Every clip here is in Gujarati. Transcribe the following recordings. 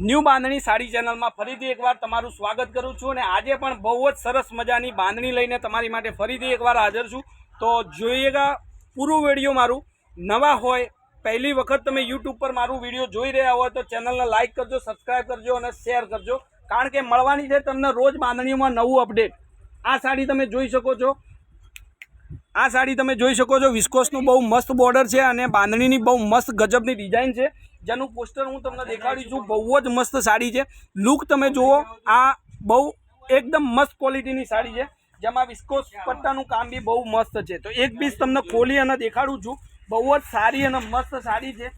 ન્યૂ બાંધણી સાડી ચેનલમાં ફરીથી એકવાર તમારું સ્વાગત કરું છું અને આજે પણ બહુ જ સરસ મજાની બાંધણી લઈને તમારી માટે ફરીથી એકવાર હાજર છું. તો જોઈએગા પૂરું વીડિયો મારું. નવા હોય, પહેલી વખત તમે યુટ્યુબ પર મારું વીડિયો જોઈ રહ્યા હોય તો ચેનલને લાઇક કરજો સબસ્ક્રાઈબ કરજો અને શેર કરજો. કારણ કે મળવાની છે તમને રોજ બાંધણીઓમાં નવું અપડેટ. આ સાડી તમે જોઈ શકો છો. આ સાડી તમે જોઈ શકો છો. વિસ્કોસનું બહુ મસ્ત બોર્ડર છે અને બાંધણીની બહુ મસ્ત ગજબની ડિઝાઇન છે. જેનું પોસ્ટર હું તમને દેખાડી છું, બહુ જ મસ્ત સાડી છે. લુક તમે જુઓ, આ બહુ એકદમ મસ્ત ક્વોલિટીની સાડી છે. જેમાં વિસ્કોસ પટ્ટાનું કામ બી બહુ મસ્ત છે. તો એક પીસ તમને ખોલી અને દેખાડું છું. બહુ જ સારી અને મસ્ત સાડી છે.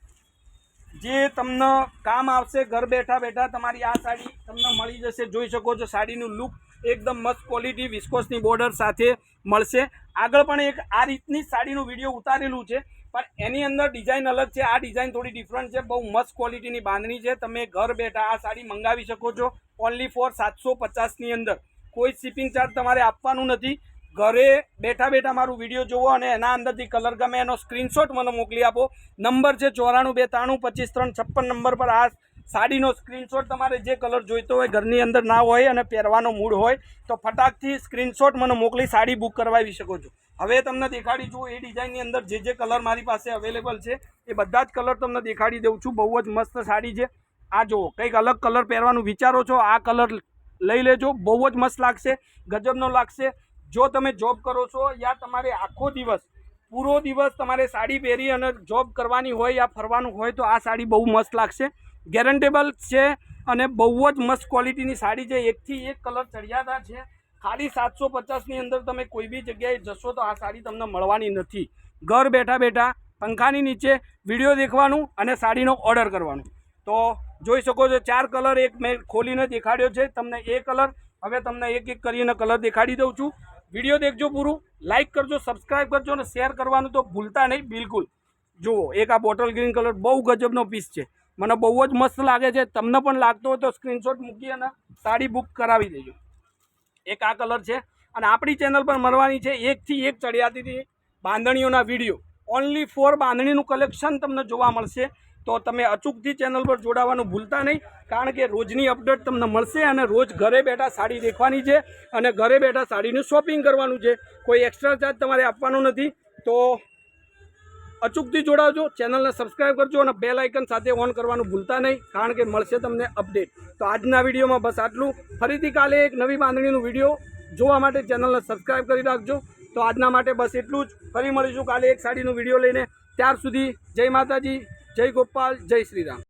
જે તમને કામ આવશે, ઘર બેઠા બેઠા તમારી આ સાડી તમને મળી જશે. જોઈ શકો છો સાડીનું લુક એકદમ મસ્ત ક્વોલિટી વિસ્કોસની બોર્ડર સાથે મળશે. આગળ પણ એક આ રીતની સાડીનું વીડિયો ઉતારેલું છે. પણ એની અંદર ડિઝાઇન અલગ છે. આ ડિઝાઇન થોડી ડિફરન્ટ છે. બહુ મસ્ત ક્વોલિટીની બાંધણી છે. તમે ઘર બેઠા આ સાડી મંગાવી શકો છો ઓનલી ફોર સાતસો પચાસની અંદર. કોઈ શિપિંગ ચાર્જ તમારે આપવાનું નથી. ઘરે બેઠા બેઠા મારું વીડિયો જોવો અને એના અંદરથી કલર ગમે એનો સ્ક્રીનશોટ મને મોકલી આપો. નંબર છે ચોરાણું બે ત્રાણું પચીસ ત્રણ છપ્પન નંબર પર આ સાડીનો સ્ક્રીનશોટ તમારે જે કલર જોઈતો હોય, ઘરની અંદર ના હોય અને પહેરવાનો મૂડ હોય, તો ફટાકથી સ્ક્રીનશોટ મને મોકલી સાડી બુક કરવાવી શકો છો. હવે તમને દેખાડી છું એ ડિઝાઇનની અંદર જે જે કલર મારી પાસે અવેલેબલ છે, એ બધા જ કલર તમને દેખાડી દઉં છું. બહુ જ મસ્ત સાડી છે. આ જુઓ, કંઈક અલગ કલર પહેરવાનું વિચારો છો, આ કલર લઈ લેજો. બહુ જ મસ્ત લાગશે, ગજબનો લાગશે. જો તમે જોબ કરો છો યા તમારે આખો દિવસ, પૂરો દિવસ તમારે સાડી પહેરી અને જોબ કરવાની હોય યા ફરવાનું હોય, તો આ સાડી બહુ મસ્ત લાગશે. ગેરંટેબલ છે અને બહુ જ મસ્ત ક્વોલિટીની સાડી છે. એકથી એક કલર ચડિયાતા છે. ખાલી સાતસો પચાસની અંદર તમે કોઈ બી જગ્યાએ જશો તો આ સાડી તમને મળવાની નથી. ઘર બેઠા બેઠા પંખાની નીચે વીડિયો દેખવાનું અને સાડીનો ઓર્ડર કરવાનું. તો જોઈ શકો છો, ચાર કલર એક મેં ખોલીને દેખાડ્યો છે. તમને એ કલર, હવે તમને એક એક કરીને કલર દેખાડી દઉં છું. વીડિયો દેખજો પૂરું લાઇક કરજો, સબસ્ક્રાઈબ કરજો અને શેર કરવાનું તો ભૂલતા નહીં, બિલકુલ. જુઓ, એક આ બોટલ ગ્રીન કલર બહુ ગજબનો પીસ છે. મને બહુ જ મસ્ત લાગે છે. તમને પણ લાગતો હોય તો સ્ક્રીનશોટ મૂકી અને સાડી બુક કરાવી દેજો. એક આ કલર છે. અને આપણી ચેનલ પર મળવાની છે એકથી એક ચડિયાતીથી બાંધણીઓના વીડિયો ઓનલી ફોર બાંધણીનું કલેક્શન તમને જોવા મળશે. તો તમે અચૂકથી ચેનલ પર જોડાવાનું ભૂલતા નહીં. કારણ કે રોજની અપડેટ તમને મળશે અને રોજ ઘરે બેઠા સાડી દેખવાની છે અને ઘરે બેઠા સાડીનું શોપિંગ કરવાનું છે. કોઈ એક્સ્ટ્રા ચાર્જ તમારે આપવાનો નથી. તો અચૂકથી જોડાવજો, ચેનલને સબસ્ક્રાઈબ કરજો અને બેલ આઇકન સાથે ઓન કરવાનું ભૂલતા નહીં, કારણ કે મળશે તમને અપડેટ. તો આજના વિડીયોમાં બસ આટલું. ફરીથી કાલે એક નવી બાંધણીનું વીડિયો જોવા માટે ચેનલને સબસ્ક્રાઈબ કરી રાખજો. તો આજના માટે બસ એટલું જ. ફરી મળીશું કાલે એક સાડીનું વીડિયો લઈને. ત્યાર સુધી જય માતાજી, જય ગોપાલ, જય શ્રીરામ